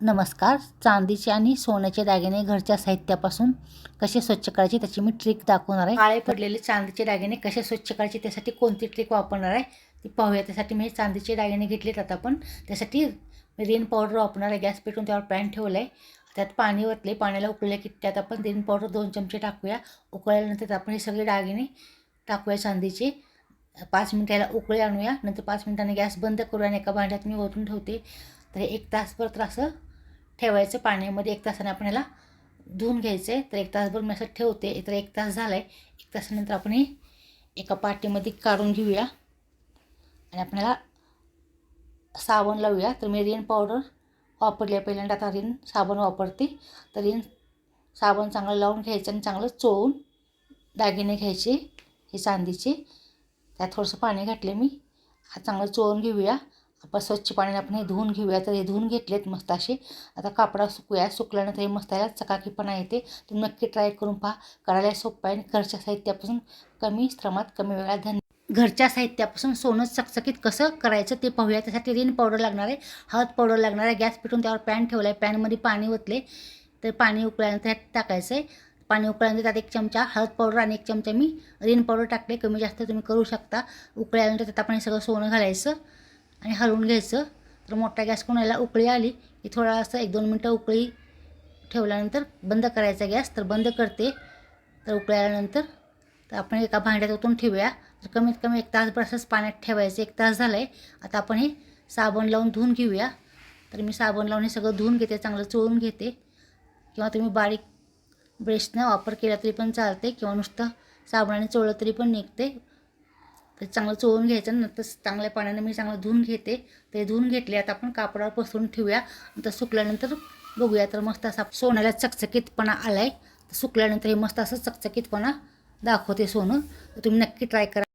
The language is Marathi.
नमस्कार. चांदीचे आणि सोन्याचे दागिने घरच्या साहित्यापासून कसे स्वच्छ करायचे त्याची मी ट्रिक दाखवणार आहे. काळे पडलेले चांदीचे दागिने कसे स्वच्छ करायचे त्यासाठी कोणती ट्रिक वापरणार आहे ती पाहूया. त्यासाठी मी चांदीचे दागिने घेतलेत आता आपण. त्यासाठी रेन पावडर वापरणार आहे. गॅस पेटून त्यावर पॅन ठेवलं आहे त्यात पाणी ओतले पाण्याला उकळले की त्यात आपण रेन पावडर दोन चमचे टाकूया. उकळल्यानंतर आपण हे सगळे दागिने टाकूया चांदीचे. पाच मिनिटाला उकळी आणूया. नंतर पाच मिनिटांनी गॅस बंद करूया आणि एका भांड्यात मी ओतून ठेवते. तर एक तासभर तर असं ठेवायचं पाण्यामध्ये एक तासाने आपण याला धुवून घ्यायचं आहे. तर एक तासभर मी असं ठेवते. तर एक तास झाला आहे एक तासानंतर आपण हे एका पाटीमध्ये काढून घेऊया. आणि आपण याला साबण लावूया. तर मी रिन पावडर वापरली आहे पहिल्यांदा. आता रिन साबण वापरते. तर रिन साबण चांगलं लावून घ्यायचं आणि चांगलं चोळून दागिने घ्यायचे हे चांदीचे. त्यात थोडंसं पाणी घातले मी. हा चांगलं चोळून घेऊया. आपण स्वच्छ पाण्याने आपण हे धुवून घेऊया. तर हे धुवून घेतलेत मस्त असे. आता कापडा सुकूया. सुकल्यानंतर हे मस्त याला चकाकीपणा येते. तुम्ही नक्की ट्राय करून पहा. करायला सोपं आहे आणि घरच्या साहित्यापासून कमी श्रमात कमी वेळात धन घरच्या साहित्यापासून सोनं चकचकीत कसं करायचं ते पाहूया. त्यासाठी रिन पावडर लागणार आहे. हळद पावडर लागणार आहे. गॅस पेटून त्यावर पॅन ठेवला आहे पॅनमध्ये पाणी ओतले. तर पाणी उकळल्यानंतर ह्यात टाकायचं आहे. पाणी उकळल्यानंतर त्यात एक चमचा हळद पावडर आणि एक चमचा मी रिन पावडर टाकले. कमी जास्त तुम्ही करू शकता. उकळल्यानंतर त्यात आपण हे सगळं सोनं घालायचं. आणि हलवून घ्यायचं. तर मोठा गॅस कोणाला उकळी आली की थोडा असं एक दोन मिनटं उकळी ठेवल्यानंतर बंद करायचा गॅस. तर बंद करते. तर उकळल्यानंतर तर आपण एका भांड्यात ओतून ठेवूया. तर कमीत कमी एक तासभर असंच पाण्यात ठेवायचं. एक तास झाला आहे आता आपण हे साबण लावून धुवून घेऊया. तर मी साबण लावून हे सगळं धुवून घेते. चांगलं चोळून घेते. किंवा तुम्ही बारीक ब्रशनं वापर केला तरी पण चालते किंवा नुसतं साबणाने चोळलं तरी पण निघते तर चांगलं चोळून घ्यायचं नंतर चांगल्या पाण्याने मी चांगलं धुवून घेते. ते धुवून घेतले आता आपण कापडावर पसरून ठेवूया. नंतर सुकल्यानंतर बघूया तर मस्त असा सोन्याला चकचकीतपणा आला आहे तर सुकल्यानंतर हे मस्त असं चकचकीतपणा दाखवते सोनं. तर तुम्ही नक्की ट्राय करा.